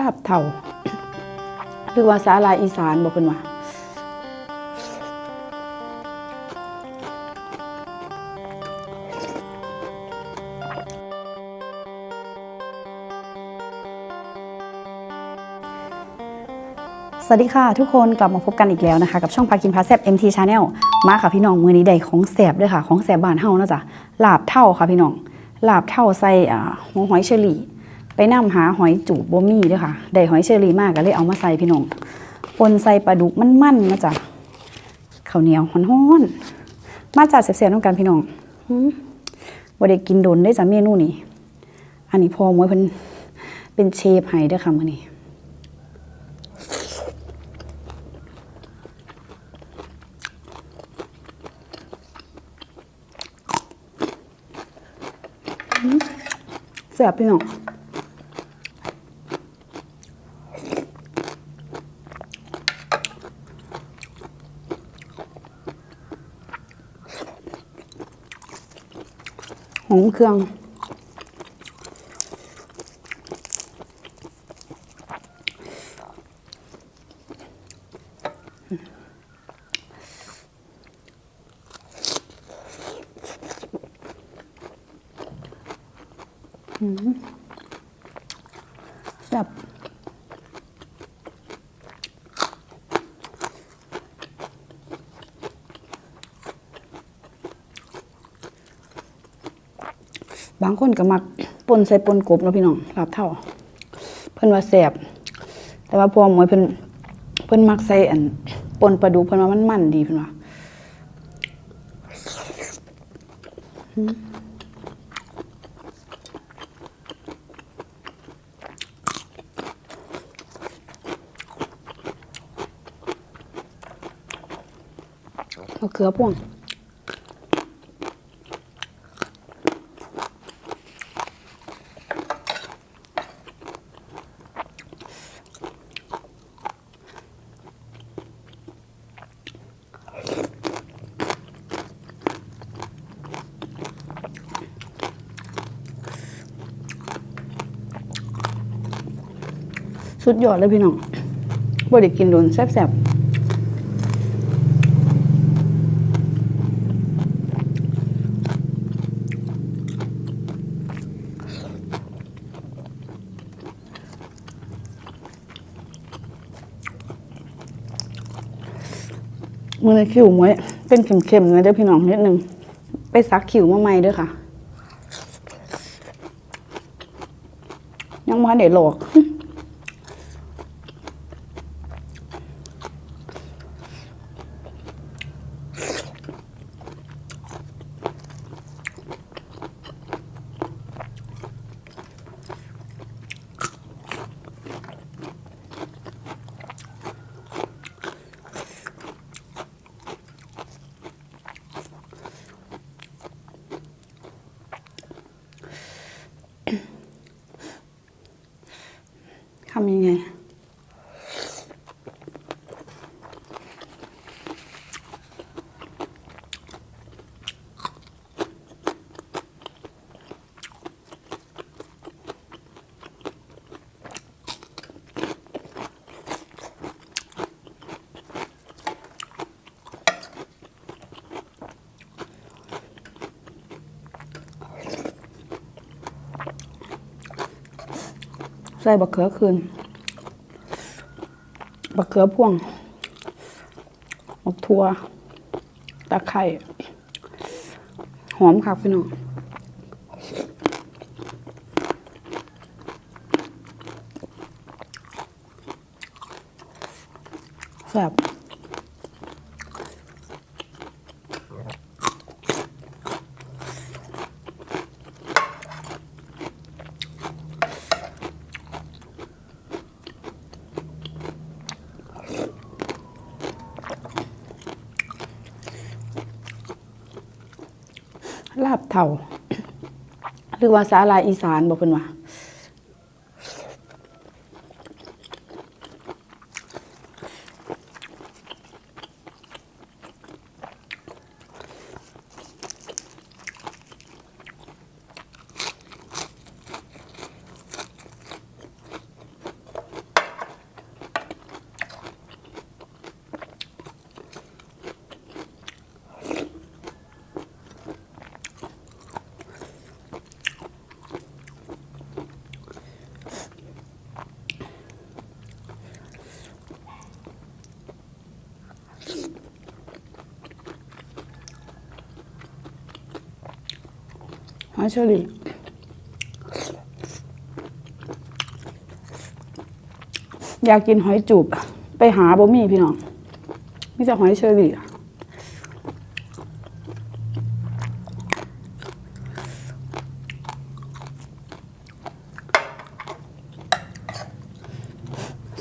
ลาบเท่าหรือว่าสาลายอีสานบอกเพิ่นว่าสวัสดีค่ะ ทุกคนกลับมาพบกันอีกแล้วนะคะ กับช่องพากินพาแซบ MT Channel มาค่ะพี่น้องมือนี้ได้ของแสบด้วยค่ะ ของแสบบ้านเฮาเนาะจ้ะลาบเท่าค่ะพี่น้องลาบเท่าใส่หัวหอยเชอรี่ ไปนํหาหอยจูบบ่มีเด้วยค่ะ ได้หอยเชอรี่มากก็เลยเอามาใส่พี่น้องปนใส่ปลาดุกมันๆนะจ้ะข้าวเหนียวฮ้อนๆมาจากเสียบๆน้ำกันพี่น้องบ่ได้กินโดนได้จ้ะเมนูนี้อันนี้พอมวยเพิ่นเป็นเชฟให้เด้อค่ะมื้อนี้แซ่บพี่น้อง หอมเครื่องแซ่ บางคนก็มักปนใส่ปนกบเนาะพี่น้องลาบเท่า เพิ่นว่าแซ่บแต่ว่าพอหมวยเพิ่นเพิ่นมักใส่อันปนปลาดุเพิ่นว่ามันมันดีเพิ่นว่าเอาเกลือพ่วง สุดยอดเลยพี่น้องบ่ได้กินโดนแซ่บๆมือในคิวมวยเป็นเข็มๆนะเด้อพี่น้องนิดนึง ไปซักคิวมาใหม่เด้อค่ะ ยังมาเด็ดหลอก ท ใส่บักเขือคืนบักเขือพ่วงบักทัวตะไคร่หอมค่ะพี่น้องแซ่บลาบเท่า หรือว่าสาลายอีสานบอกเพิ่นว่า อยเชอรี่อยากกินหอยจูบ ไปหาบ่มีพี่น้องมีแต่หอยเชอรี่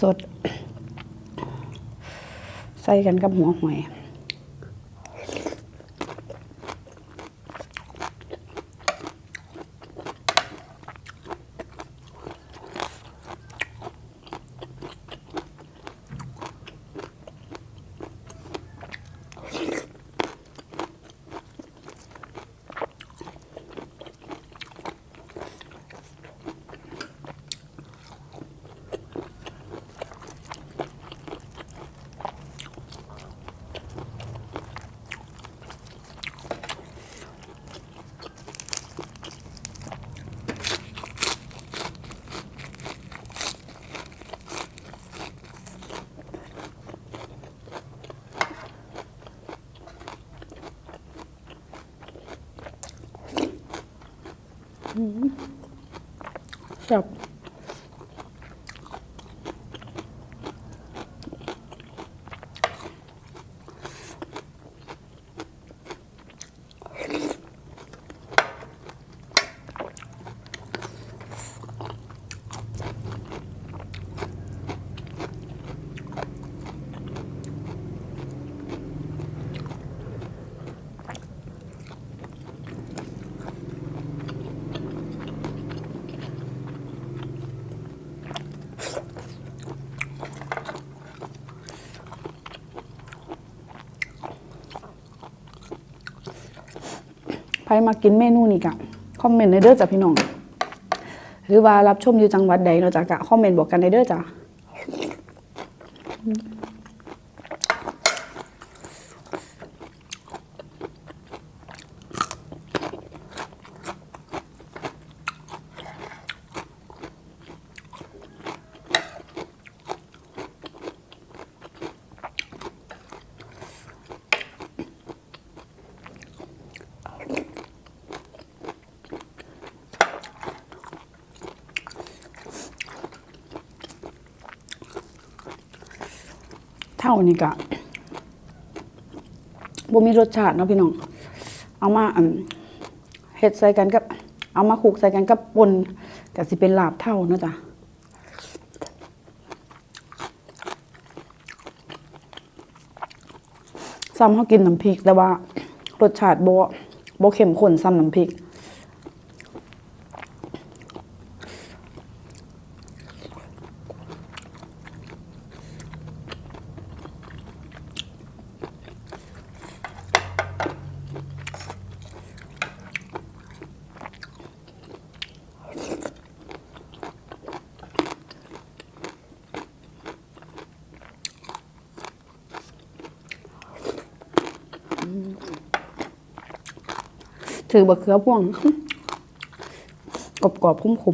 สด ใส่กันกับหัวหอย จับ ใครมากินเมนูนี้กะคอมเมนต์ในเด้อจ้ะพี่น้อง หรือว่ารับชมอยู่จังหวัดใดเนาะจ้ะกะคอมเมนต์บอกกันในเด้อจ้ะ นี้กะบ่มีรสชาติเนาะพี่น้อง เอามาเฮ็ดใส่กันกับ เอามาคลุกใส่กันกับปนก็สิเป็นลาบเท่าเนาะจ้ะซ้ำเขากินน้ำพริกแต่ว่ารสชาติบ่บ่เข้มข้นซ้ำน้ำพริก ถือบะเขือพ่วงกรอบๆคุ้มคุ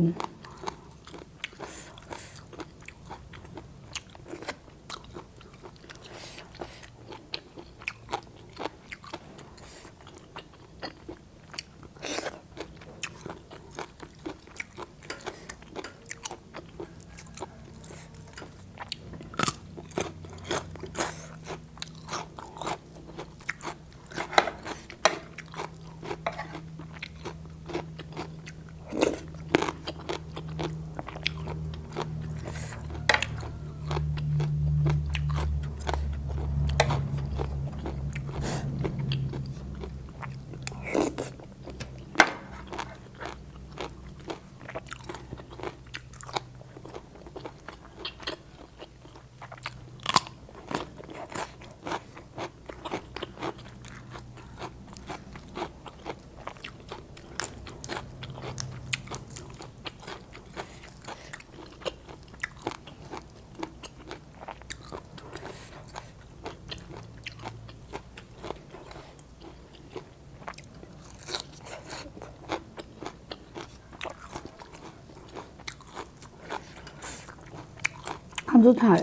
สุดท้าย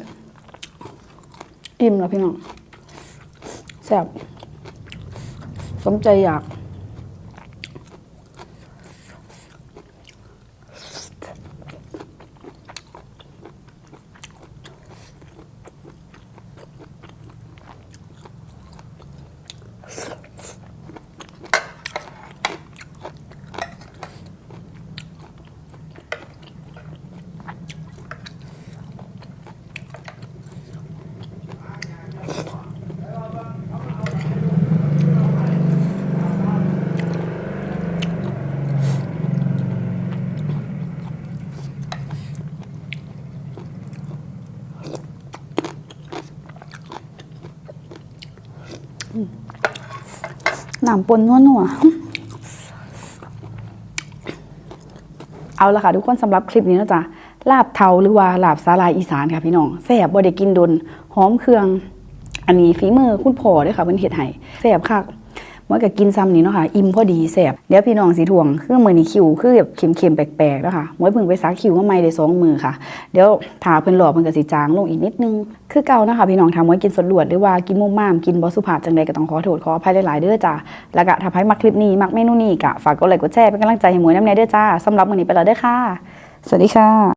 อิ่มแล้วพี่น้องแซ่บสมใจอยาก หนามปนนัวนัวๆเอาละค่ะทุกคนสำหรับคลิปนี้นะจ๊ะลาบเทาหรือว่าลาบสาลายอีสานค่ะพี่น้องแซ่บบ่ได้กินดนหอมเครื่อง อันนี้ฝีมือคุณพ่อเด้วยค่ะเพิ่นเฮ็ดให้แซ่บคัก มันก็กินซ้ำนี่เนาะค่ะ อิ่มพอดีแซ่บเดี๋ยวพี่น้องสิทวงคือมือนี้คิวคือแบบเค็มๆแปลกๆแล้วค่ะมวยเพิ่งไปซักคิวมาใหม่ได้สองมือค่ะ เดี๋ยวถ้าเพิ่นหลอกเพิ่นก็สิจางลงอีกนิดนึง คือเก่านะคะพี่น้องถ้ามวยกินสดลวดหรือว่ากินมุมม่ามกินบ่สุภาพจังใดก็ต้องขอโทษขออภัยหลายๆเด้อจ้าแล้วก็ถ้าใครมักคลิปนี้มักเมนูนี้ก็ฝากกดไลค์กดแชร์เป็นกำลังใจให้หมวยน้ำแน่เด้อจ้าสำหรับมือนี้ไปแล้วเด้อค่ะ สวัสดีค่ะ